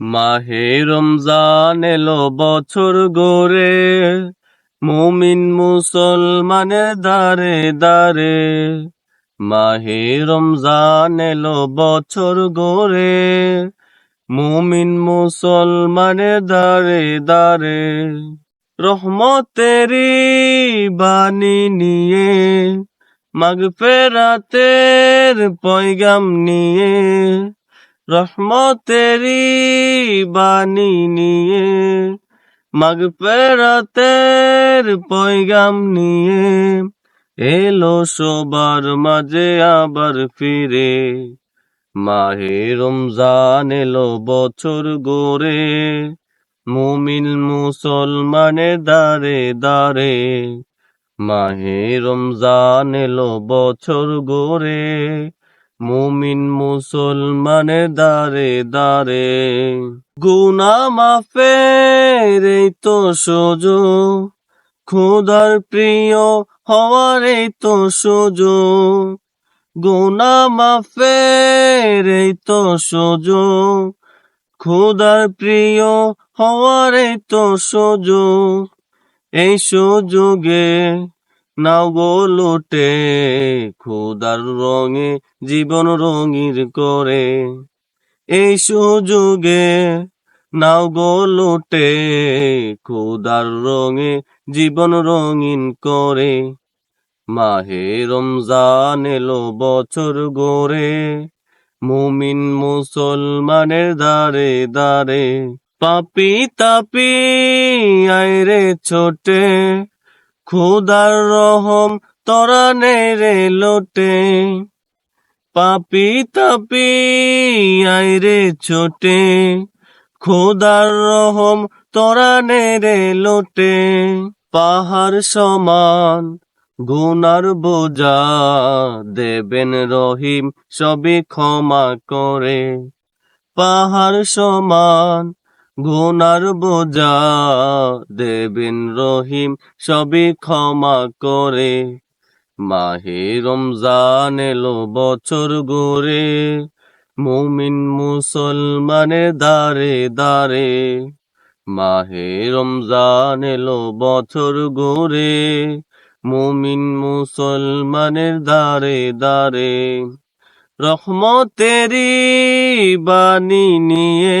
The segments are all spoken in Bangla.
মাহে রমজান এলো বছর গোরে মুমিন মুসলমানের দারে দারে মাহে রমজান এলো বছর গোরে মুমিন মুসলমানের দারে দারে রহমতেরি বাণী নিয়ে, মাগফেরাতের পয়গাম নিয়ে রহমতেরি বাণী নিয়ে মাগফেরাতের পয়গাম নিয়ে এলো সবার মাঝে আবার ফিরে। মাহে রমজান এলো বছর গোরে মুমিন মুসলমানের দারে দারে। মাহে রমজান এলো বছর গোরে মুমিন মুসলমানের দারে দারে গুনা মাফের এই তো সুযোগ। খোদার প্রিয় হওয়ার এই তো সুযোগ। গুনা মাফের এই তো সুযোগ। খোদার প্রিয় হওয়ার এই তো সুযোগ। এই সুযোগে নাও গো লোটে খোদার রঙে, জীবন রঙির করে। এই সুযোগে নাও গো লোটে খোদার রঙে, জীবন রঙিন করে। মাহে রমজান এলো বছর গোরে মুমিন মুসলমানের দারে দারে পাপি তাপি, আইরে ছোটে খোদার রহম তরা রে লোটে। পাপি তাপি আইরে ছোটে। খোদার রহম তরা রে লোটে। পাহাড় সমান, গুনার বোঝা দেবেন রহিম সবে ক্ষমা করে। পাহাড় সমান গুনার বোঝা দেবেন রহিম সবে ক্ষমা করে। মাহে রমজান এলো বছর গোরে মুমিন মুসলমানের দারে দারে মাহে রমজান এলো বছর গোরে মুমিন মুসলমানের দারে দারে রহমতেরি বাণী নিয়ে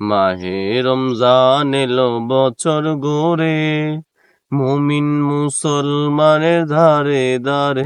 মাহে রমজান এলো বছর গোরে মুমিন মুসলমানের ধারে দারে